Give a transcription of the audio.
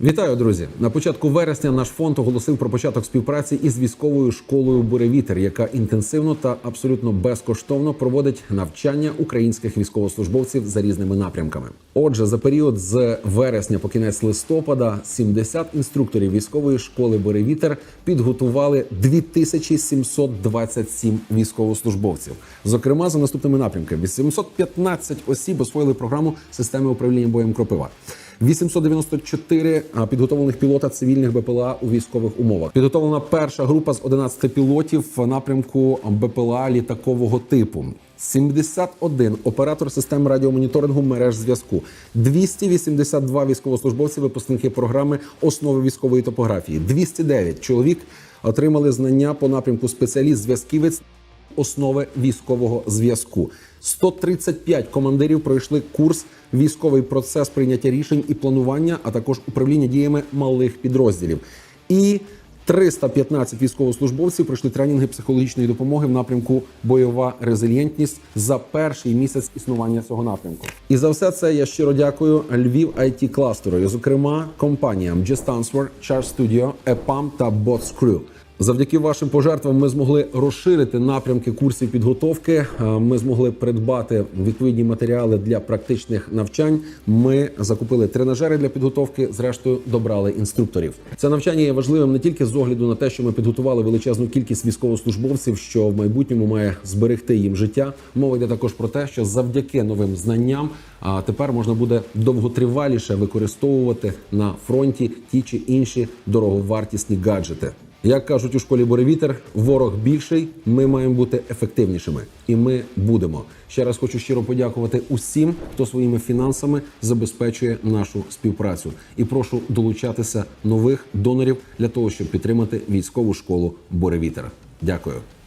Вітаю, друзі! На початку вересня наш фонд оголосив про початок співпраці із військовою школою Буревітер, яка інтенсивно та абсолютно безкоштовно проводить навчання українських військовослужбовців за різними напрямками. Отже, за період з вересня по кінець листопада 70 інструкторів військової школи Буревітер підготували 2727 військовослужбовців. Зокрема, за наступними напрямками: 815 осіб освоїли програму системи управління боєм Кропива. 894 підготовлених пілота цивільних БПЛА у військових умовах. Підготовлена перша група з 11 пілотів в напрямку БПЛА літакового типу. 71 оператор систем радіомоніторингу мереж зв'язку, 282 військовослужбовці, випускники програми основи військової топографії, 209 чоловік отримали знання по напрямку спеціаліст зв'язківець основи військового зв'язку. 135 командирів пройшли курс військовий процес прийняття рішень і планування, а також управління діями малих підрозділів. І 315 військовослужбовців пройшли тренінги психологічної допомоги в напрямку бойова резильєнтність за перший місяць існування цього напрямку. І за все це я щиро дякую Львів IT кластеру, зокрема компаніям Just Answer, Charge Studio, EPAM та BotsCrew. Завдяки вашим пожертвам ми змогли розширити напрямки курсів підготовки. Е, Ми змогли придбати відповідні матеріали для практичних навчань. Ми закупили тренажери для підготовки. Зрештою, добрали інструкторів. Це навчання є важливим не тільки з огляду на те, що ми підготували величезну кількість військовослужбовців, що в майбутньому має зберегти їм життя. Мова йде також про те, що завдяки новим знанням тепер можна буде довготриваліше використовувати на фронті ті чи інші дороговартісні гаджети. Як кажуть у школі Буревітер, ворог більший, ми маємо бути ефективнішими, і ми будемо. Ще раз хочу щиро подякувати усім, хто своїми фінансами забезпечує нашу співпрацю. І прошу долучатися нових донорів для того, щоб підтримати військову школу Буревітер. Дякую.